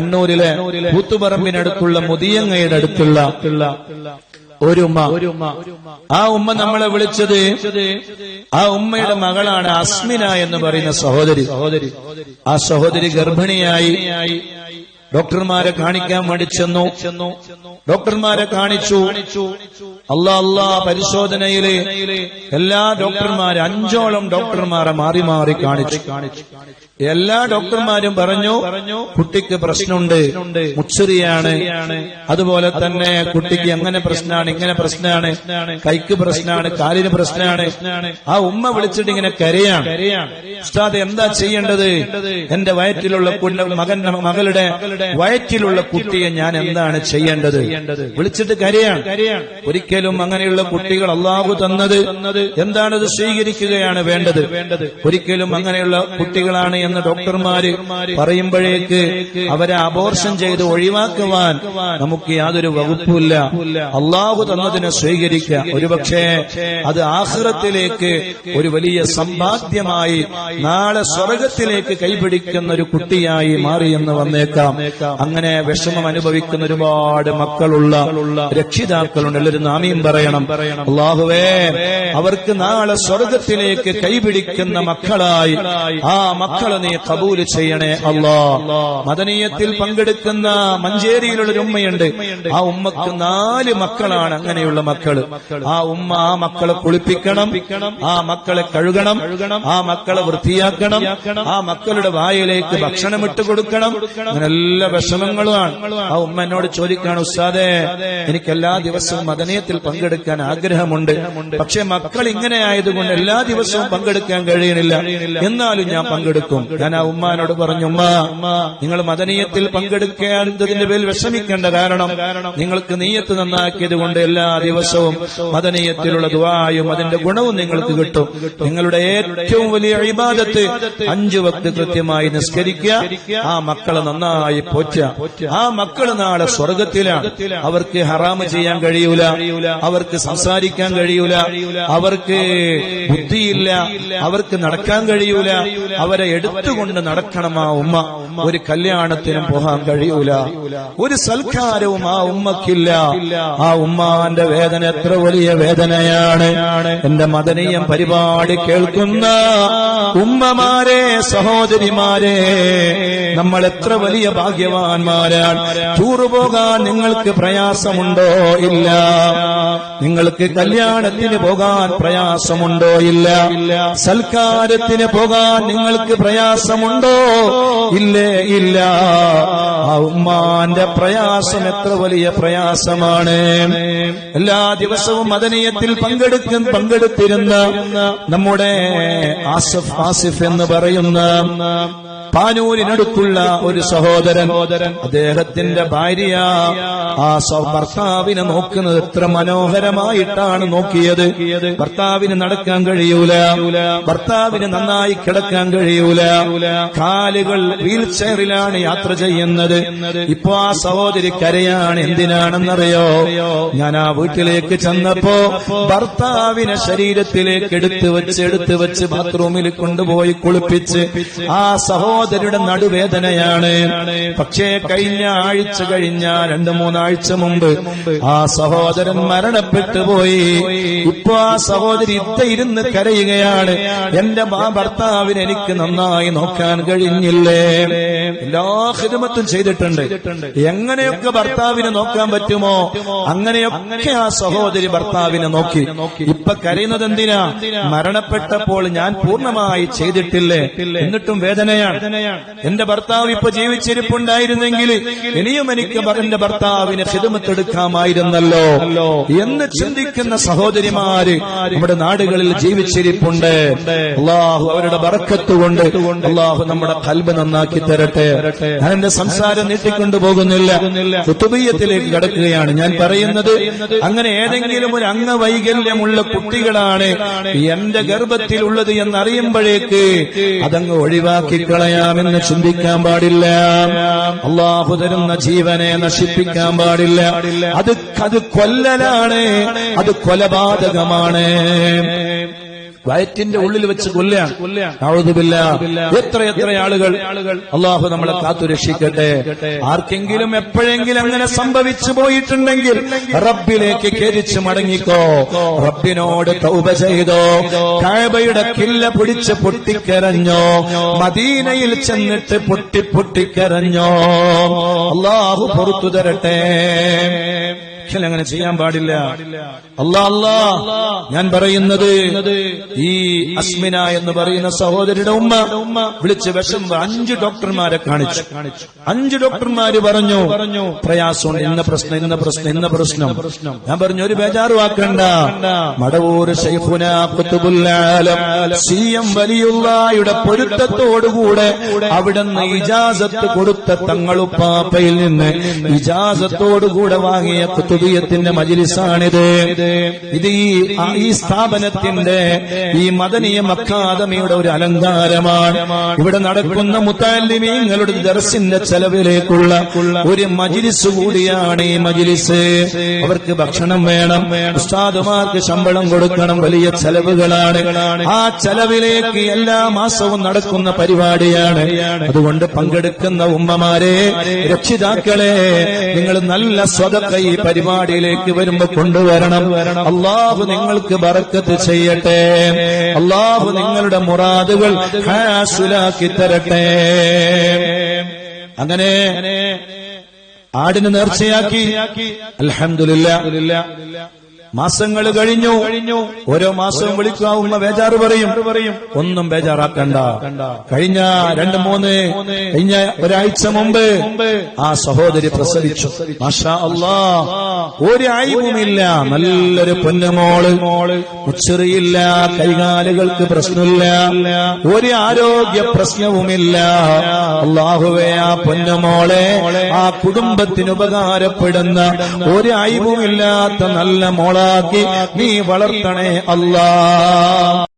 കണ്ണൂരിലെ കൂത്തുപറമ്പിനടുത്തുള്ള മുതിയങ്ങയുടെ അടുത്തുള്ള ഒരു ഉമ്മ. ആ ഉമ്മ നമ്മളെ വിളിച്ചത് ആ ഉമ്മയുടെ മകളാണ് അസ്മിന എന്ന് പറയുന്ന സഹോദരി. സഹോദരി. ആ സഹോദരി ഗർഭിണിയായി. ഡോക്ടർമാരെ കാണിക്കാൻ വേണ്ടി ചെന്നു. ഡോക്ടർമാരെ കാണിച്ചു. അല്ല അല്ലാ പരിശോധനയിൽ എല്ലാ ഡോക്ടർമാരെ അഞ്ചോളം ഡോക്ടർമാരെ മാറി മാറി കാണിച്ചു. എല്ലാ ഡോക്ടർമാരും പറഞ്ഞു കുട്ടിക്ക് പ്രശ്നമുണ്ട് മുച്ചറിയാണ്. അതുപോലെ തന്നെ കുട്ടിക്ക് അങ്ങനെ പ്രശ്നമാണ് ഇങ്ങനെ പ്രശ്നമാണ് കൈക്ക് പ്രശ്നമാണ് കാലിന് പ്രശ്നമാണ്. ആ ഉമ്മ വിളിച്ചിട്ട് ഇങ്ങനെ കരയാണ്. ഉസ്താദ് എന്താ ചെയ്യേണ്ടത്? എന്റെ വയറ്റിലുള്ള മകൻ മകളുടെ വയറ്റിലുള്ള കുട്ടിയെ ഞാൻ എന്താണ് ചെയ്യേണ്ടത്? വിളിച്ചിട്ട് കരയാണ് ഒരിക്കലും അങ്ങനെയുള്ള കുട്ടികൾ അള്ളാഹു തന്നത് എന്താണത് സ്വീകരിക്കുകയാണ് വേണ്ടത്? ഒരിക്കലും അങ്ങനെയുള്ള കുട്ടികളാണ് എന്ന് ഡോക്ടർമാര് പറയുമ്പോഴേക്ക് അവരെ അബോർഷൻ ചെയ്ത് ഒഴിവാക്കുവാൻ നമുക്ക് യാതൊരു വകുപ്പില്ല അള്ളാഹു തന്നതിനെ സ്വീകരിക്കുക. ഒരുപക്ഷെ അത് ആഹ്റത്തിലേക്ക് ഒരു വലിയ സമ്പാദ്യമായി നാളെ സ്വർഗത്തിലേക്ക് കൈപിടിക്കുന്ന ഒരു കുട്ടിയായി മാറിയെന്ന് വന്നേക്കാം. അങ്ങനെ വിഷമം അനുഭവിക്കുന്ന ഒരുപാട് മക്കളുള്ള രക്ഷിതാക്കളുണ്ട്. എല്ലാവരും നാമിയും പറയണം. അള്ളാഹുവേ അവർക്ക് നാളെ സ്വർഗത്തിലേക്ക് കൈപിടിക്കുന്ന മക്കളായി. ആ മക്കളെ നീ കബൂൽ ചെയ്യണേ അള്ളാ. മദനീയത്തിൽ പങ്കെടുക്കുന്ന മഞ്ചേരിയിലുള്ള ഒരു ഉമ്മയുണ്ട്. ആ ഉമ്മക്ക് നാല് മക്കളാണ് അങ്ങനെയുള്ള മക്കൾ. ആ ഉമ്മ ആ മക്കളെ കുളിപ്പിക്കണം. ആ മക്കളെ കഴുകണം. ആ മക്കളെ വൃത്തിയാക്കണം ആ മക്കളുടെ വായിലേക്ക് ഭക്ഷണം ഇട്ട് കൊടുക്കണം. എല്ലാ വിഷമങ്ങളുമാണ്. ആ ഉമ്മ എന്നോട് ചോദിക്കാണ് ഉസ്താദെ എനിക്ക് എല്ലാ ദിവസവും മദനീയത്തിൽ പങ്കെടുക്കാൻ ആഗ്രഹമുണ്ട്. പക്ഷെ മക്കൾ ഇങ്ങനെ ആയതുകൊണ്ട് എല്ലാ ദിവസവും പങ്കെടുക്കാൻ കഴിയുന്നില്ല. എന്നാലും ഞാൻ പങ്കെടുക്കും. ഞാൻ ആ ഉമ്മാനോട് പറഞ്ഞു ഉമ്മ നിങ്ങൾ മദനീയത്തിൽ പങ്കെടുക്കേണ്ടതിന്റെ പേരിൽ വിഷമിക്കേണ്ട കാരണം നിങ്ങൾക്ക് നീയത്ത് നന്നാക്കിയത് കൊണ്ട് എല്ലാ ദിവസവും മദനീയത്തിലുള്ള ദുവായും അതിന്റെ ഗുണവും നിങ്ങൾക്ക് കിട്ടും. നിങ്ങളുടെ ഏറ്റവും വലിയ ഇബാദത്ത് അഞ്ചു വക്ത് കൃത്യമായി നിസ്കരിക്കുക. ആ മക്കളെ നന്നായി പോറ്റ ആ മക്കൾ നാളെ സ്വർഗത്തിലാണ്. അവർക്ക് ഹറാമ് ചെയ്യാൻ കഴിയൂല. അവർക്ക് സംസാരിക്കാൻ കഴിയൂല. അവർക്ക് ബുദ്ധിയില്ല. അവർക്ക് നടക്കാൻ കഴിയൂല. അവരെ എടുത്തുകൊണ്ട് നടക്കണം ആ ഉമ്മ. ഒരു കല്യാണത്തിനും പോകാൻ കഴിയൂല. ഒരു സൽക്കാരവും ആ ഉമ്മക്കില്ല. ആ ഉമ്മാന്റെ വേദന എത്ര വലിയ വേദനയാണ്. എന്റെ മദനീയം പരിപാടി കേൾക്കുന്ന ഉമ്മമാരെ സഹോദരിമാരെ നമ്മൾ എത്ര വലിയ ഭാഗ്യവാന്മാരാണ്. ടൂറ് പോകാൻ നിങ്ങൾക്ക് പ്രയാസമുണ്ടോ ഇല്ല. നിങ്ങൾക്ക് കല്യാണത്തിന് പോകാൻ പ്രയാസമുണ്ടോ ഇല്ല. സൽക്കാരത്തിന് പോകാൻ നിങ്ങൾക്ക് പ്രയാസമുണ്ടോ? ഇല്ലേ ഇല്ല. ആ ഉമ്മാന്റെ പ്രയാസം എത്ര വലിയ പ്രയാസമാണ്. എല്ലാ ദിവസവും മദനീയത്തിൽ പങ്കെടുക്കും പങ്കെടുത്തിരുന്ന നമ്മുടെ ആസിഫ് ആസിഫ് എന്ന് പറയുന്ന പാനൂരിനടുത്തുള്ള ഒരു സഹോദരൻ. അദ്ദേഹത്തിന്റെ ഭാര്യ ആ ഭർത്താവിനെ നോക്കുന്നത് എത്ര മനോഹരമായിട്ടാണ് നോക്കിയത്. ഭർത്താവിന് നടക്കാൻ കഴിയൂല. ഭർത്താവിന് നന്നായി കിടക്കാൻ കഴിയൂല. കാലുകൾ വീൽ ചെയറിലാണ് യാത്ര ചെയ്യുന്നത്. ഇപ്പൊ ആ സഹോദരി കരയാണ് എന്തിനാണെന്നറിയോ? ഞാൻ ആ വീട്ടിലേക്ക് ചെന്നപ്പോ ഭർത്താവിനെ ശരീരത്തിലേക്ക് എടുത്തു വെച്ച് എടുത്തു വെച്ച് ബാത്റൂമിൽ കൊണ്ടുപോയി കുളിപ്പിച്ച് ആ സഹോദരിയുടെ നടുവേദനയാണ്. പക്ഷേ കഴിഞ്ഞ ആഴ്ച കഴിഞ്ഞ രണ്ടു മൂന്നാഴ്ച മുമ്പ് ആ സഹോദരൻ മരണപ്പെട്ടു പോയി. ഇപ്പൊ ആ സഹോദരി ഇത്ത ഇരുന്ന് കരയുകയാണ്. എന്റെ ഭർത്താവിനെ എനിക്ക് നന്നായി നോക്കാൻ കഴിഞ്ഞില്ലേ? എല്ലാ ഹിതമത്തും ചെയ്തിട്ടുണ്ട്. എങ്ങനെയൊക്കെ ഭർത്താവിനെ നോക്കാൻ പറ്റുമോ? അങ്ങനെയൊക്കെ ആ സഹോദരി ഭർത്താവിനെ നോക്കി. ഇപ്പൊ കരയുന്നത് എന്തിനാ? മരണപ്പെട്ടപ്പോൾ ഞാൻ പൂർണമായി ചെയ്തിട്ടില്ലേ? എന്നിട്ടും വേദനയാണ്. എന്റെ ഭർത്താവ് ഇപ്പൊ ജീവിച്ചിരിപ്പുണ്ടായിരുന്നെങ്കിൽ ഇനിയും എനിക്ക് എന്റെ ഭർത്താവിനെ ഹിതമത്തെടുക്കാമായിരുന്നല്ലോ എന്ന് ചിന്തിക്കുന്ന സഹോദരിമാര് നമ്മുടെ നാടുകളിൽ ജീവിച്ചിരിപ്പുണ്ട്. അള്ളാഹു അവരുടെ ബറക്കത്ത് കൊണ്ട് അള്ളാഹു നമ്മുടെ കൽബ് നന്നാക്കി തരട്ടെ. ഞാൻ എന്റെ സംസാരം നീട്ടിക്കൊണ്ടു പോകുന്നില്ല കുത്തുബീയത്തിലേക്ക് കടക്കുകയാണ്. ഞാൻ പറയുന്നത് അങ്ങനെ ഏതെങ്കിലും ഒരു അംഗവൈകല്യമുള്ള കുട്ടികളാണ് എന്റെ ഗർഭത്തിലുള്ളത് എന്നറിയുമ്പോഴേക്ക് അതങ്ങ് ഒഴിവാക്കി കളയാമെന്ന് ചിന്തിക്കാൻ പാടില്ല. അള്ളാഹു തരുന്ന ജീവനെ നശിപ്പിക്കാൻ പാടില്ല. അത് അത് കൊല്ലലാണ്. അത് കൊലപാതകമാണ്. വയറ്റിന്റെ ഉള്ളിൽ വെച്ച് കൊല്ലാണ് ഔദുബില്ല. എത്ര എത്ര ആളുകൾ അള്ളാഹു നമ്മളെ കാത്തു രക്ഷിക്കട്ടെ. ആർക്കെങ്കിലും എപ്പോഴെങ്കിലും അങ്ങനെ സംഭവിച്ചു പോയിട്ടുണ്ടെങ്കിൽ റബ്ബിലേക്ക് കരിച്ച് മടങ്ങിക്കോ. റബ്ബിനോട് തൗബ ചെയ്തോ. കായബയുടെ കില്ല പിടിച്ച് പൊട്ടിക്കരഞ്ഞോ. മദീനയിൽ ചെന്നിട്ട് പൊട്ടി പൊട്ടിക്കരഞ്ഞോ. അള്ളാഹു പുറത്തു തരട്ടെ. ഒരിക്കലും അങ്ങനെ ചെയ്യാൻ പാടില്ല. അല്ലാ അല്ലാ ഞാൻ പറയുന്നത് ഈ അസ്മിന എന്ന് പറയുന്ന സഹോദരിയുടെ ഉമ്മ വിളിച്ച് വിഷം അഞ്ച് ഡോക്ടർമാരെ കാണിച്ചു. അഞ്ച് ഡോക്ടർമാര് പറഞ്ഞു പറഞ്ഞു പ്രയാസമുണ്ട് ഇന്ന പ്രശ്നം ഇന്ന പ്രശ്നം ഇന്ന പ്രശ്നം. ഞാൻ പറഞ്ഞു ഒരു ബേജാറുവാക്കണ്ട. മടവൂർ സി എം വലിയുള്ളയുടെ പൊരുത്തത്തോടുകൂടെ അവിടുന്ന് ഇജാസത്ത് കൊടുത്ത തങ്ങളുപ്പാപ്പയിൽ നിന്ന് ഇജാസത്തോടുകൂടെ വാങ്ങിയ കുത്തുബിയത്തിന്റെ മജിലിസാണിത്. ഇത് ഈ സ്ഥാപനത്തിന്റെ ഈ മദനീയ അക്കാദമിയുടെ ഒരു അലങ്കാരമാണ്. ഇവിടെ നടക്കുന്ന മുത്താലിമീങ്ങളുടെ ദർശിന്റെ ചെലവിലേക്കുള്ള ഒരു മജിലിസ് കൂടിയാണ് ഈ മജിലിസ്. അവർക്ക് ഭക്ഷണം വേണം ഉസ്താദുമാർക്ക് ശമ്പളം കൊടുക്കണം വലിയ ചെലവുകളാണ്. ആ ചെലവിലേക്ക് എല്ലാ മാസവും നടക്കുന്ന പരിപാടിയാണ്. അതുകൊണ്ട് പങ്കെടുക്കുന്ന ഉമ്മമാരെ രക്ഷിതാക്കളെ നിങ്ങൾ നല്ല സ്വതക്ക ഈ പരിപാടിയിലേക്ക് വരുമ്പോ കൊണ്ടുവരണം. അള്ളാഹു നിങ്ങൾക്ക് ബറക്കത്ത് ചെയ്യട്ടെ. അള്ളാഹു നിങ്ങളുടെ മുറാദുകൾ ഹാസുലാക്കി തരട്ടെ. അങ്ങനെ ആടിന് നേർച്ചയാക്കി. അൽഹംദുലില്ല. മാസങ്ങൾ കഴിഞ്ഞു. കഴിഞ്ഞു ഓരോ മാസവും വിളിക്കാവുന്ന ബേജാറ് പറയും. പറയും ഒന്നും ബേജാറാക്കണ്ട. കഴിഞ്ഞ രണ്ട് മൂന്ന് കഴിഞ്ഞ ഒരാഴ്ച മുമ്പ് ആ സഹോദരി പ്രസവിച്ചു. മാഷാ അല്ലാ ഒരു അയവുമില്ല നല്ലൊരു പൊന്നുമോൾ. മോൾ ഉച്ചറിയില്ല കൈകാലുകൾക്ക് പ്രശ്നമില്ല. ഒരു ആരോഗ്യ പ്രശ്നവുമില്ല. അള്ളാഹുവേ ആ പൊന്നുമോളെ ആ കുടുംബത്തിന് ഉപകാരപ്പെടുന്ന ഒരു അയവുമില്ലാത്ത നല്ല മോളാക്കി നീ വളർത്തണേ അല്ലാ.